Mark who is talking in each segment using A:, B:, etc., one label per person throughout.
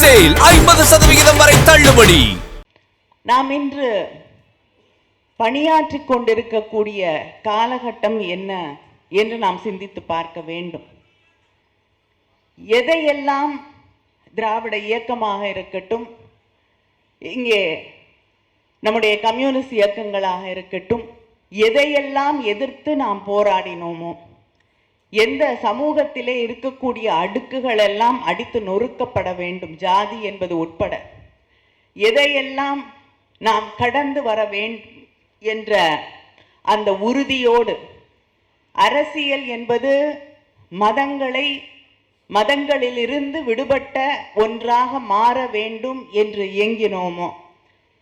A: Sale ஐம்பது சதவிகிதம் வரை தள்ளுபடி.
B: நாம் இன்று பணியாற்றி கொண்டிருக்கக்கூடிய காலகட்டம் என்ன என்று நாம் சிந்தித்து பார்க்க வேண்டும். எதையெல்லாம் திராவிட இயக்கமாக இருக்கட்டும் இங்கே நம்முடைய கம்யூனிஸ்ட் இயக்கங்களாக இருக்கட்டும் எதையெல்லாம் எதிர்த்து நாம் போராடினோமோ எந்த சமூகத்திலே இருக்கக்கூடிய அடுக்குகள் எல்லாம் அடித்து நொறுக்கப்பட வேண்டும். ஜாதி என்பது உட்பட. எதையெல்லாம் நாம் கடந்து வர வேண்டும் என்ற அந்த உறுதியோடு அரசியல் என்பது மதங்களை மதங்களிலிருந்து விடுபட்ட ஒன்றாக மாற வேண்டும் என்று இயங்கினோமோ?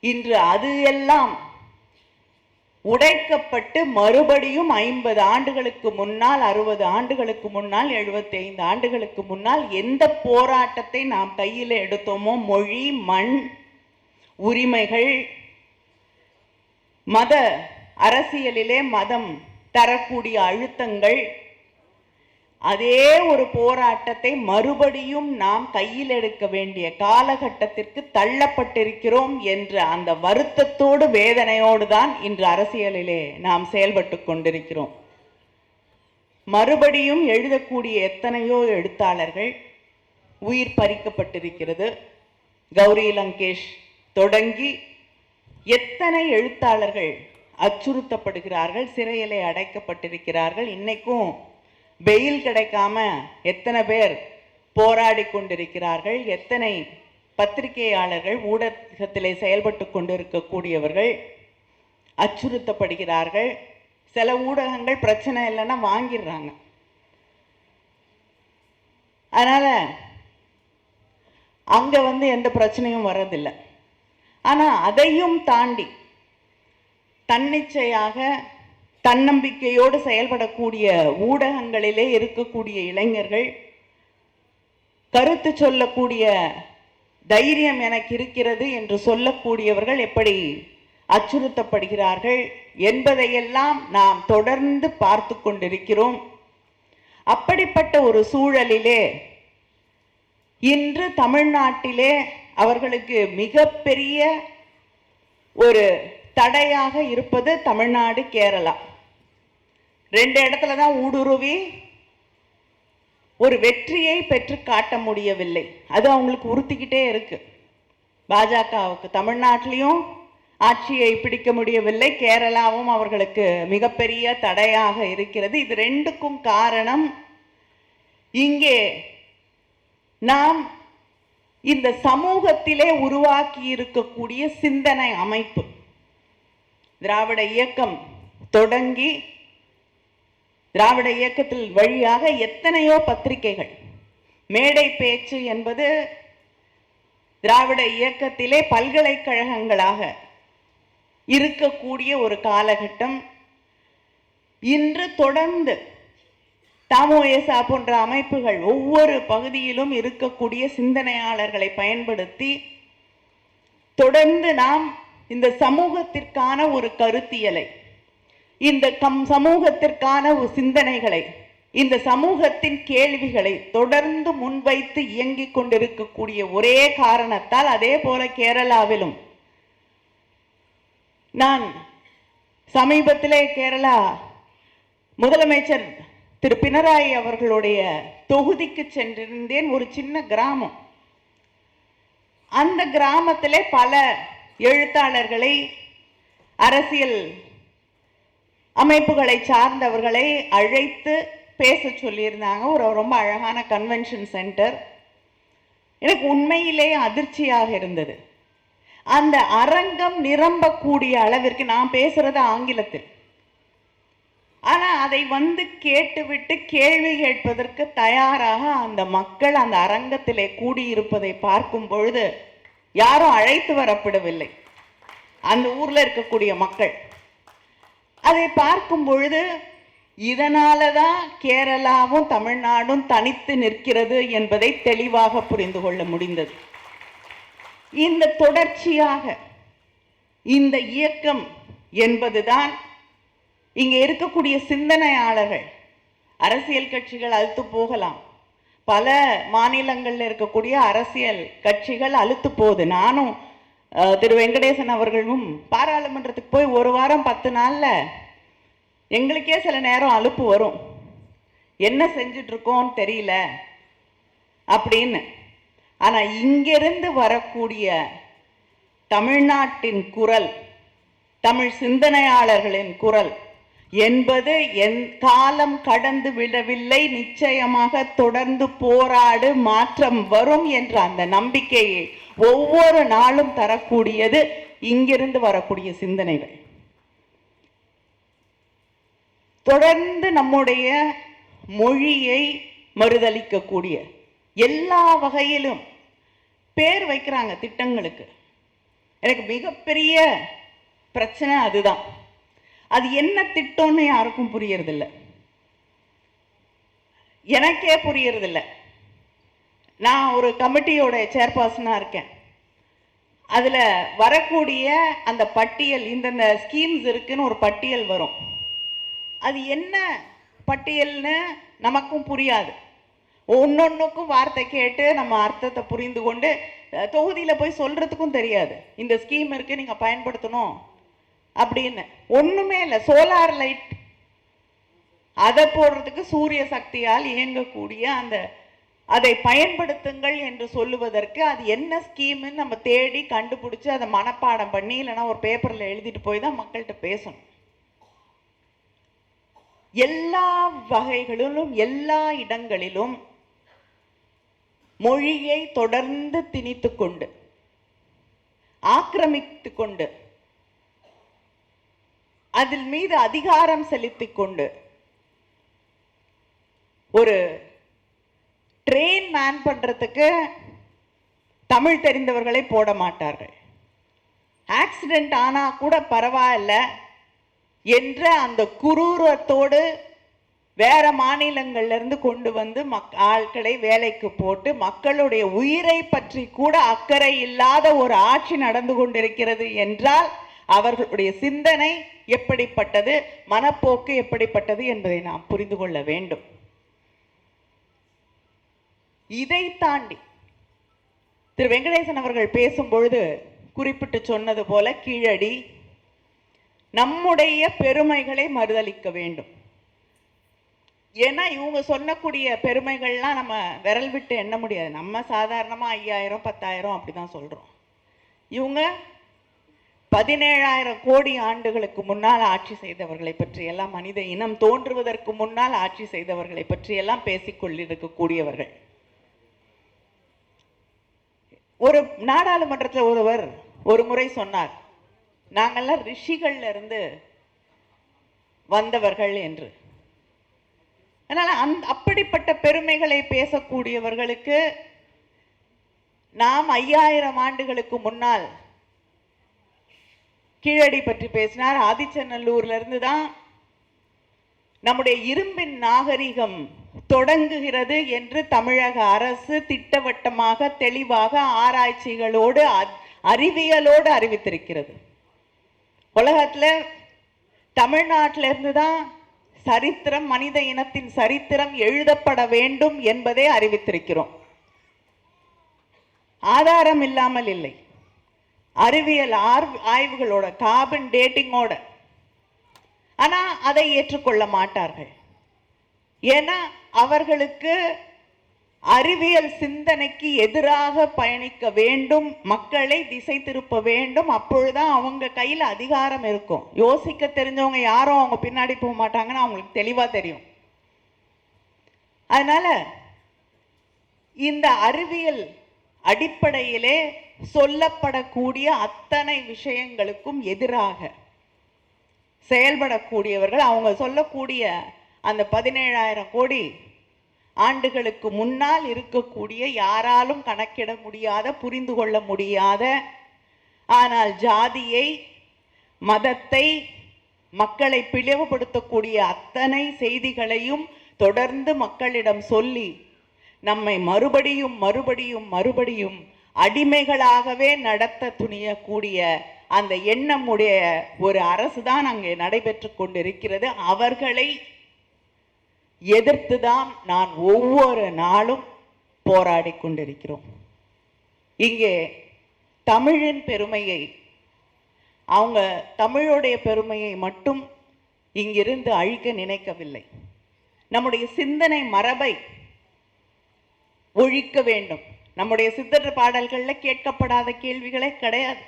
B: இன்று அது எல்லாம் உடைக்கப்பட்டு மறுபடியும் ஐம்பது ஆண்டுகளுக்கு முன்னால் அறுபது ஆண்டுகளுக்கு முன்னால் எழுபத்தி ஐந்து ஆண்டுகளுக்கு முன்னால் எந்த போராட்டத்தை நாம் கையில் எடுத்தோமோ மொழி மண் உரிமைகள் மத அரசியலிலே மதம் தரக்கூடிய அழுத்தங்கள் அதே ஒரு போராட்டத்தை மறுபடியும் நாம் கையில் எடுக்க வேண்டிய காலகட்டத்திற்கு தள்ளப்பட்டிருக்கிறோம் என்ற அந்த வருத்தத்தோடு வேதனையோடு தான் இன்று அரசியலிலே நாம் செயல்பட்டு கொண்டிருக்கிறோம். மறுபடியும் எழுதக்கூடிய எத்தனையோ எழுத்தாளர்கள் உயிர் பறிக்கப்பட்டிருக்கிறது. கௌரி லங்கேஷ் தொடங்கி எத்தனை எழுத்தாளர்கள் அச்சுறுத்தப்படுகிறார்கள் சிறையிலே அடைக்கப்பட்டிருக்கிறார்கள் இன்னைக்கும் வெயில் கிடைக்காம எத்தனை பேர் போராடி கொண்டிருக்கிறார்கள் எத்தனை பத்திரிகையாளர்கள் ஊடகத்திலே செயல்பட்டு கொண்டிருக்கக்கூடியவர்கள் அச்சுறுத்தப்படுகிறார்கள். சில ஊடகங்கள் பிரச்சனை இல்லைன்னா வாங்கிடுறாங்க. அதனால அங்க வந்து எந்த பிரச்சனையும் வர்றதில்லை. ஆனா அதையும் தாண்டி தன்னிச்சையாக தன்னம்பிக்கையோடு செயல்படக்கூடிய ஊடகங்களிலே இருக்கக்கூடிய இளைஞர்கள் கருத்து சொல்லக்கூடிய தைரியம் எனக்கு இருக்கிறது என்று சொல்லக்கூடியவர்கள் எப்படி அச்சுறுத்தப்படுகிறார்கள் என்பதையெல்லாம் நாம் தொடர்ந்து பார்த்து கொண்டிருக்கிறோம். அப்படிப்பட்ட ஒரு சூழலிலே இன்று தமிழ்நாட்டிலே அவர்களுக்கு மிகப்பெரிய ஒரு தடையாக இருப்பது தமிழ்நாடு கேரளா. ரெண்டு இடத்துல தான் ஊடுருவி ஒரு வெற்றியை பெற்று காட்ட முடியவில்லை. அது அவங்களுக்கு உறுத்திக்கிட்டே இருக்கு. பாஜகவுக்கு தமிழ்நாட்டிலையும் ஆட்சியை பிடிக்க முடியவில்லை. கேரளாவும் அவர்களுக்கு மிகப்பெரிய தடையாக இருக்கிறது. இது ரெண்டுக்கும் காரணம் இங்கே நாம் இந்த சமூகத்திலே உருவாக்கி இருக்கக்கூடிய சிந்தனை அமைப்பு. திராவிட இயக்கம் தொடங்கி திராவிட இயக்கத்தில் வழியாக எத்தனையோ பத்திரிகைகள். மேடை பேச்சு என்பது திராவிட இயக்கத்திலே பல்கலைக்கழகங்களாக இருக்கக்கூடிய ஒரு காலகட்டம். இன்று தொடர்ந்து தாமோயசா போன்ற அமைப்புகள் ஒவ்வொரு பகுதியிலும் இருக்கக்கூடிய சிந்தனையாளர்களை பயன்படுத்தி தொடர்ந்து நாம் இந்த சமூகத்திற்கான ஒரு கருத்தியலை இந்த கம் சமூகத்திற்கான ஒரு சிந்தனைகளை இந்த சமூகத்தின் கேள்விகளை தொடர்ந்து முன்வைத்து இயங்கிக் கொண்டிருக்கக்கூடிய ஒரே காரணத்தால் அதே போல கேரளாவிலும். நான் சமீபத்திலே கேரளா முதலமைச்சர் திரு பினராயி அவர்களுடைய தொகுதிக்கு சென்றிருந்தேன் ஒரு சின்ன கிராமம். அந்த கிராமத்திலே பல எழுத்தாளர்களை அரசியல் அமைப்புகளை சார்ந்தவர்களை அழைத்து பேச சொல்லியிருந்தாங்க. ஒரு ரொம்ப அழகான கன்வென்ஷன் சென்டர் எனக்கு உண்மையிலே அதிர்ச்சியாக இருந்தது. அந்த அரங்கம் நிரம்பக்கூடிய அளவிற்கு நான் பேசுறது ஆங்கிலத்தில். ஆனால் அதை வந்து கேட்டுவிட்டு கேள்வி கேட்பதற்கு தயாராக அந்த மக்கள் அந்த அரங்கத்திலே கூடியிருப்பதை பார்க்கும் பொழுது யாரும் அழைத்து வரப்படவில்லை. அந்த ஊரில் இருக்கக்கூடிய மக்கள். அதை பார்க்கும் பொழுது இதனால தான் கேரளாவும் தமிழ்நாடும் தனித்து நிற்கிறது என்பதை தெளிவாக புரிந்து கொள்ள முடிந்தது. இந்த தொடர்ச்சியாக இந்த இயக்கம் என்பதுதான் இங்கே இருக்கக்கூடிய சிந்தனையாளர்கள் அரசியல் கட்சிகள் அழுத்து போகலாம். பல மாநிலங்களில் இருக்கக்கூடிய அரசியல் கட்சிகள் அழுத்து போகுது. நானும் திரு வெங்கடேசன் அவர்களும் பாராளுமன்றத்துக்கு போய் ஒரு வாரம் பத்து நாளில் எங்களுக்கே சில நேரம் அலுப்பு வரும். என்ன செஞ்சிட்ருக்கோன்னு தெரியல. அப்படின்னு. ஆனால் இங்கிருந்து வரக்கூடிய தமிழ்நாட்டின் குரல் தமிழ் சிந்தனையாளர்களின் குரல் என்பது என் காலம் கடந்து விடவில்லை நிச்சயமாக தொடர்ந்து போராடு மாற்றம் வரும் என்ற அந்த நம்பிக்கையை ஒவ்வொரு நாளும் தரக்கூடியது இங்கிருந்து வரக்கூடிய சிந்தனைகள். தொடர்ந்து நம்முடைய மொழியை மறுதலிக்கக்கூடிய எல்லா வகையிலும் பேர் வைக்கிறாங்க திட்டங்களுக்கு. எனக்கு மிகப்பெரிய பிரச்சனை அதுதான். அது என்ன திட்டம்னு யாருக்கும் புரியறதில்லை. எனக்கே புரியறதில்லை. நான் ஒரு கமிட்டியோட சேர்பர்சனாக இருக்கேன். அதில் வரக்கூடிய அந்த பட்டியல் இந்தந்த ஸ்கீம்ஸ் இருக்குன்னு ஒரு பட்டியல் வரும். அது என்ன பட்டியல்னு நமக்கும் புரியாது. ஒன்னொன்றுக்கும் வார்த்தை கேட்டு நம்ம அர்த்தத்தை புரிந்து கொண்டு தொகுதியில் போய் சொல்கிறதுக்கும் தெரியாது. இந்த ஸ்கீம் இருக்குது நீங்கள் பயன்படுத்தணும் அப்படின்னு. ஒன்றுமே இல்லை சோலார் லைட் அதை போடுறதுக்கு சூரிய சக்தியால் இயங்கக்கூடிய அந்த அதை பயன்படுத்துங்கள் என்று சொல்லுவதற்கு அது என்ன ஸ்கீம்னு நம்ம தேடி கண்டுபிடிச்சு அதை மனப்பாடம் பண்ணி இல்லைன்னா ஒரு பேப்பர்ல எழுதிட்டு போய் தான் மக்கள்கிட்ட பேசணும். எல்லா வகைகளிலும் எல்லா இடங்களிலும் மொழியை தொடர்ந்து திணித்து கொண்டு ஆக்கிரமித்து கொண்டு அதில் மீது அதிகாரம் செலுத்திக் கொண்டு ஒரு ட்ரெயின் மேன் பண்ணுறதுக்கு தமிழ் தெரிந்தவர்களை போட மாட்டார்கள். ஆக்சிடெண்ட் ஆனால் கூட பரவாயில்ல என்ற அந்த குரூரத்தோடு வேற மாநிலங்கள்லேருந்து கொண்டு வந்து மக் ஆட்களை வேலைக்கு போட்டு மக்களுடைய உயிரை பற்றி கூட அக்கறை இல்லாத ஒரு ஆட்சி நடந்து கொண்டிருக்கிறது என்றால் அவர்களுடைய சிந்தனை எப்படிப்பட்டது மனப்போக்கு எப்படிப்பட்டது என்பதை நாம் புரிந்து கொள்ள வேண்டும். இதை தாண்டி திரு வெங்கடேசன் அவர்கள் பேசும்பொழுது குறிப்பிட்டு சொன்னது போல கீழடி நம்முடைய பெருமைகளை மறுதலிக்க வேண்டும். ஏன்னா இவங்க சொல்லக்கூடிய பெருமைகள்லாம் நம்ம விரல் விட்டு எண்ண முடியாது. நம்ம சாதாரணமா ஐயாயிரம் பத்தாயிரம் அப்படிதான் சொல்றோம். இவங்க பதினேழாயிரம் கோடி ஆண்டுகளுக்கு முன்னால் ஆட்சி செய்தவர்களை பற்றி எல்லாம் மனித இனம் தோன்றுவதற்கு முன்னால் ஆட்சி செய்தவர்களை பற்றி எல்லாம் பேசிக் ஒரு நாடாளுமன்றத்தில் ஒருவர் ஒரு முறை சொன்னார் நாங்கெல்லாம் ரிஷிகள்ல இருந்து வந்தவர்கள் என்று. அதனால அந் அப்படிப்பட்ட பெருமைகளை பேசக்கூடியவர்களுக்கு நாம் ஐயாயிரம் ஆண்டுகளுக்கு முன்னால் கீழடி பற்றி பேசினார். ஆதிச்சநல்லூர்லேருந்து தான் நம்முடைய இரும்பின் நாகரிகம் தொடங்குகிறது என்று தமிழக அரசு திட்டவட்டமாக தெளிவாக ஆராய்ச்சிகளோடு அறிவியலோடு அறிவித்திருக்கிறது. உலகத்துல தமிழ்நாட்டிலிருந்து தான் சரித்திரம் மனித இனத்தின் சரித்திரம் எழுதப்பட வேண்டும் என்பதை அறிவித்திருக்கிறோம். ஆதாரம் இல்லாமல் இல்லை. அறிவியல் ஆர்- ஆய்வுகளோட கார்பன் டேட்டிங்கோட ஆனா அதை ஏற்றுக்கொள்ள மாட்டார்கள். ஏன்னா அவர்களுக்கு அறிவியல் சிந்தனைக்கு எதிராக பயணிக்க வேண்டும் மக்களை திசை திருப்ப வேண்டும். அப்பொழுதுதான் அவங்க கையில் அதிகாரம் இருக்கும். யோசிக்க தெரிஞ்சவங்க யாரும் அவங்க பின்னாடி போக மாட்டாங்கன்னு அவங்களுக்கு தெளிவா தெரியும். அதனால இந்த அறிவியல் அடிப்படையிலே சொல்லப்படக்கூடிய அத்தனை விஷயங்களுக்கும் எதிராக செயல்படக்கூடியவர்கள் அவங்க சொல்லக்கூடிய அந்த பதினேழாயிரம் கோடி ஆண்டுகளுக்கு முன்னால் இருக்கக்கூடிய யாராலும் கணக்கிட முடியாத புரிந்து கொள்ள முடியாத ஆனால் ஜாதியை மதத்தை மக்களை பிளவுபடுத்தக்கூடிய அத்தனை செய்திகளையும் தொடர்ந்து மக்களிடம் சொல்லி நம்மை மறுபடியும் மறுபடியும் மறுபடியும் அடிமைகளாகவே நடத்த துணியக்கூடிய அந்த எண்ணமுடைய ஒரு அரசு தான் அங்கே நடைபெற்று கொண்டிருக்கிறது. அவர்களை எதிர்த்துதான் நான் ஒவ்வொரு நாளும் போராடி கொண்டிருக்கிறோம். இங்கே தமிழின் பெருமையை அவங்க தமிழுடைய பெருமையை மட்டும் இங்கிருந்து அழிக்க நினைக்கவில்லை. நம்முடைய சிந்தனை மரபை ஒழிக்க வேண்டும். நம்முடைய சித்தர் பாடல்கள்ல கேட்கப்படாத கேள்விகளே கிடையாது.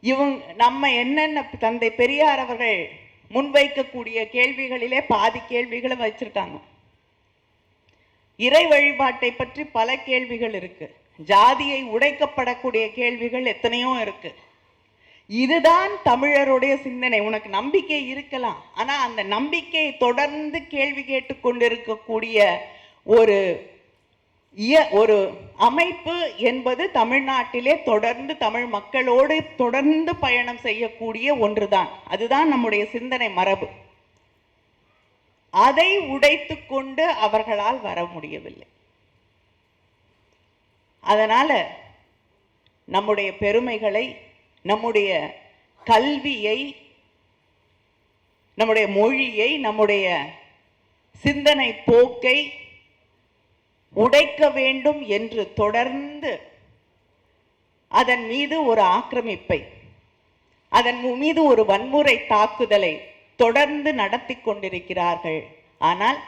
B: இவங்க நம்ம என்னென்ன தந்தை பெரியார் அவர்கள் முன்வைக்கக்கூடிய கேள்விகளிலே பாதி கேள்விகளை வச்சிருக்காங்க. இறை வழிபாட்டை பற்றி பல கேள்விகள் இருக்கு. ஜாதியை உடைக்கப்படக்கூடிய கேள்விகள் எத்தனையோ இருக்கு. இதுதான் தமிழருடைய சிந்தனை. உனக்கு நம்பிக்கை இருக்கலாம். ஆனா அந்த நம்பிக்கையை தொடர்ந்து கேள்வி கேட்டு கொண்டிருக்கக்கூடிய ஒரு ஒரு அமைப்பு என்பது தமிழ்நாட்டிலே தொடர்ந்து தமிழ் மக்களோடு தொடர்ந்து பயணம் செய்யக்கூடிய ஒன்றுதான். அதுதான் நம்முடைய சிந்தனை மரபு. அதை உடைத்து கொண்டு அவர்களால் வர முடியவில்லை. அதனால நம்முடைய பெருமைகளை நம்முடைய கல்வியை நம்முடைய மொழியை நம்முடைய சிந்தனை போக்கை உடைக்க வேண்டும் என்று தொடர்ந்து அதன் மீது ஒரு ஆக்கிரமிப்பை அதன் மீது ஒரு வன்முறை தாக்குதலை தொடர்ந்து நடத்தி கொண்டிருக்கிறார்கள். ஆனால்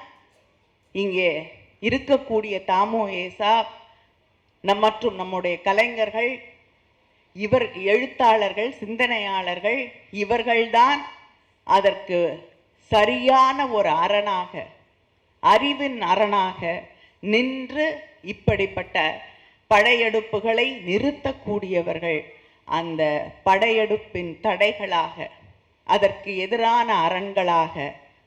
B: இங்கே இருக்கக்கூடிய தாமோ ஏசா நம் மற்றும் நம்முடைய கலைஞர்கள் இவர் எழுத்தாளர்கள் சிந்தனையாளர்கள் இவர்கள்தான் அதற்கு சரியான ஒரு அரணாக அறிவின் அரணாக நின்று இப்படிப்பட்ட படையெடுப்புகளை நிறுத்தக்கூடியவர்கள் அந்த படையெடுப்பின் தடைகளாக அதற்கு எதிரான அரண்களாக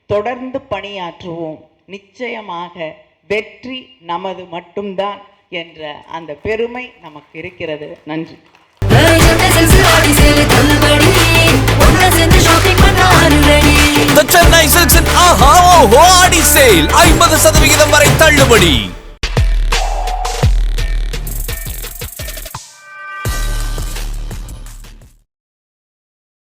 B: தொடர்ந்து பணியாற்றுவோம். நிச்சயமாக வெற்றி நமது மட்டும்தான் என்ற அந்த பெருமை நமக்கு இருக்கிறது. நன்றி.
A: The Chennai Silks in Aha Oho Adi Sale ஐம்பது சதவிகிதம் வரை தள்ளுபடி